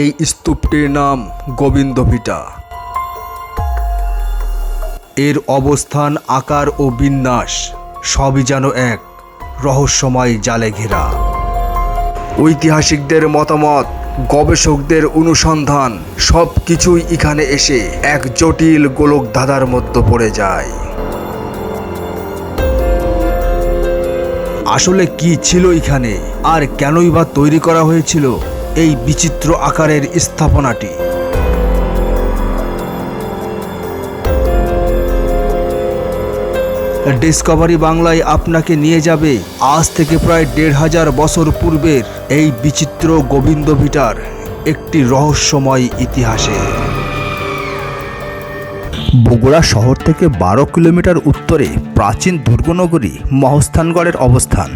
এই স্তূপটির নাম গোবিন্দভিটা। এর অবস্থান, আকার ও বিন্যাস সবই যেন এক রহস্যময় জালে ঘেরা। ঐতিহাসিকদের মতামত, গবেষকদের অনুসন্ধান সব কিছুই এখানে এসে এক জটিল গোলক ধাঁধার মধ্যে পড়ে যায়। আসলে কি ছিল এখানে? আর কেনই বা তৈরি করা হয়েছিল? এই বিচিত্র আকারের স্থাপনাটি। ডিসকভারি বাংলায় আপনাকে নিয়ে যাবে আজ থেকে প্রায় দেড় হাজার বছর পূর্বের এই বিচিত্র গোবিন্দ ভিটার একটি রহস্যময় ইতিহাসে। বগুড়া শহর থেকে বারো কিলোমিটার উত্তরে প্রাচীন দুর্গনগরী মহস্থানগড়ের অবস্থান।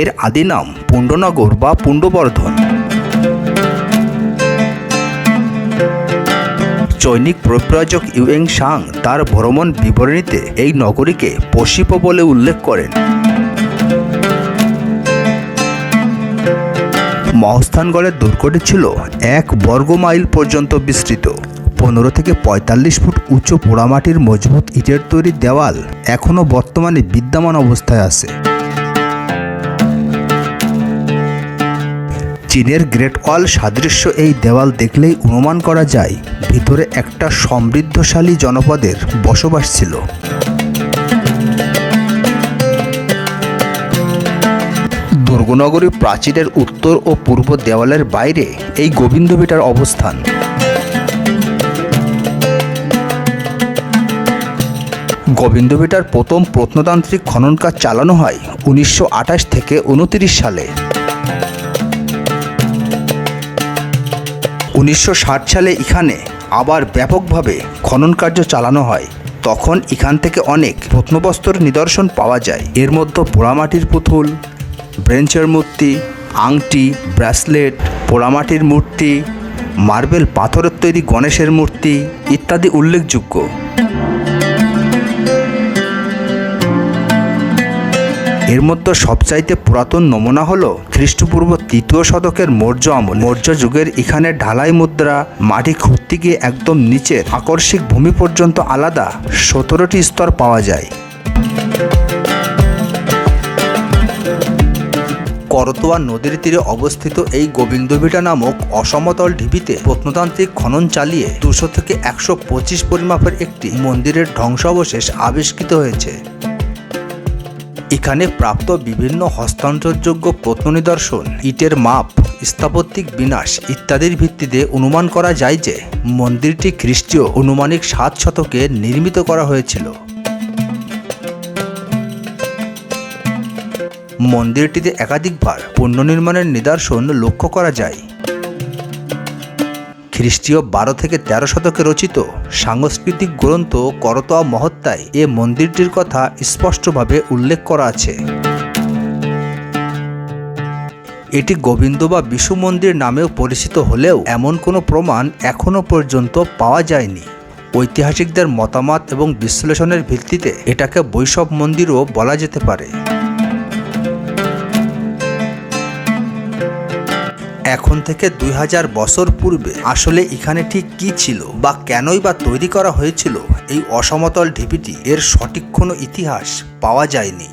এর আদি নাম পুণ্ডনগর বা পুণ্ডবর্ধন। চৈনিক প্রব্রাজক ইউএং সাং তার ভ্রমণ বিবরণীতে এই নগরীকে পশিপ বলে উল্লেখ করেন। মহস্থানগড়ের দুর্গটি ছিল এক বর্গ মাইল পর্যন্ত বিস্তৃত। পনেরো থেকে পঁয়তাল্লিশ ফুট উচ্চ পোড়ামাটির মজবুত ইটের তৈরি দেওয়াল এখনও বর্তমানে বিদ্যমান অবস্থায় আছে। চীনের গ্রেট ওয়াল সাদৃশ্য এই দেওয়াল দেখলেই অনুমান করা যায়, ভিতরে একটা সমৃদ্ধশালী জনপদের বসবাস ছিল। দুর্গনগরী প্রাচীরের উত্তর ও পূর্ব দেওয়ালের বাইরে এই গোবিন্দভিটার অবস্থান। গোবিন্দভিটার প্রথম প্রত্নতান্ত্রিক খনন কাজ চালানো হয় উনিশশো আঠাশ থেকে উনতিরিশ সালে। উনিশশো ষাট সালে এখানে আবার ব্যাপকভাবে খনন কার্য চালানো হয়। তখন এখান থেকে অনেক প্রত্নবস্ত্র নিদর্শন পাওয়া যায়। এর মধ্যে পোড়ামাটির পুতুল, ব্রেঞ্চের মূর্তি, আংটি, ব্রাসলেট, পোড়ামাটির মূর্তি, মার্বেল পাথরের তৈরি গণেশের মূর্তি ইত্যাদি উল্লেখযোগ্য। এর মধ্যে সবচাইতে পুরাতন নমুনা হলো খ্রিস্টপূর্ব তৃতীয় শতকের মৌর্য আমল। মৌর্য যুগের এখানে ঢালাই মুদ্রা, মাটি খুঁড়তে গিয়ে একদম নিচের আকর্ষিক ভূমি পর্যন্ত আলাদা সতেরোটি স্তর পাওয়া যায়। করতোয়া নদীর তীরে অবস্থিত এই গোবিন্দভিটা নামক অসমতল ঢিবিতে প্রত্নতান্ত্রিক খনন চালিয়ে দুশো থেকে একশো পঁচিশ পরিমাপের একটি মন্দিরের ধ্বংসাবশেষ আবিষ্কৃত হয়েছে। এখানে প্রাপ্ত বিভিন্ন হস্তান্তরযোগ্য প্রত্ননিদর্শন, ইটের মাপ, স্থাপত্যিক বিনাশ ইত্যাদির ভিত্তিতে অনুমান করা যায় যে মন্দিরটি খ্রিস্টীয় অনুমানিক সাত শতকে নির্মিত করা হয়েছিল। মন্দিরটিতে একাধিকবার পুনর্নির্মাণের নিদর্শন লক্ষ্য করা যায়। খ্রিস্টীয় বারো থেকে তেরো শতকে রচিত সাংস্কৃতিক গ্রন্থ করতোয়া মহত্তায় এ মন্দিরটির কথা স্পষ্টভাবে উল্লেখ করা আছে। এটি গোবিন্দ বা বিশু মন্দির নামেও পরিচিত হলেও এমন কোনো প্রমাণ এখনও পর্যন্ত পাওয়া যায়নি। ঐতিহাসিকদের মতামত এবং বিশ্লেষণের ভিত্তিতে এটাকে বৈষব মন্দিরও বলা যেতে পারে। এখন থেকে দুই হাজার বছর পূর্বে আসলে এখানে ঠিক কি ছিল বা কেনই বা তৈরি করা হয়েছিল এই অসমতল ঢিপিটি এর সঠিক কোনো ইতিহাস পাওয়া যায়নি।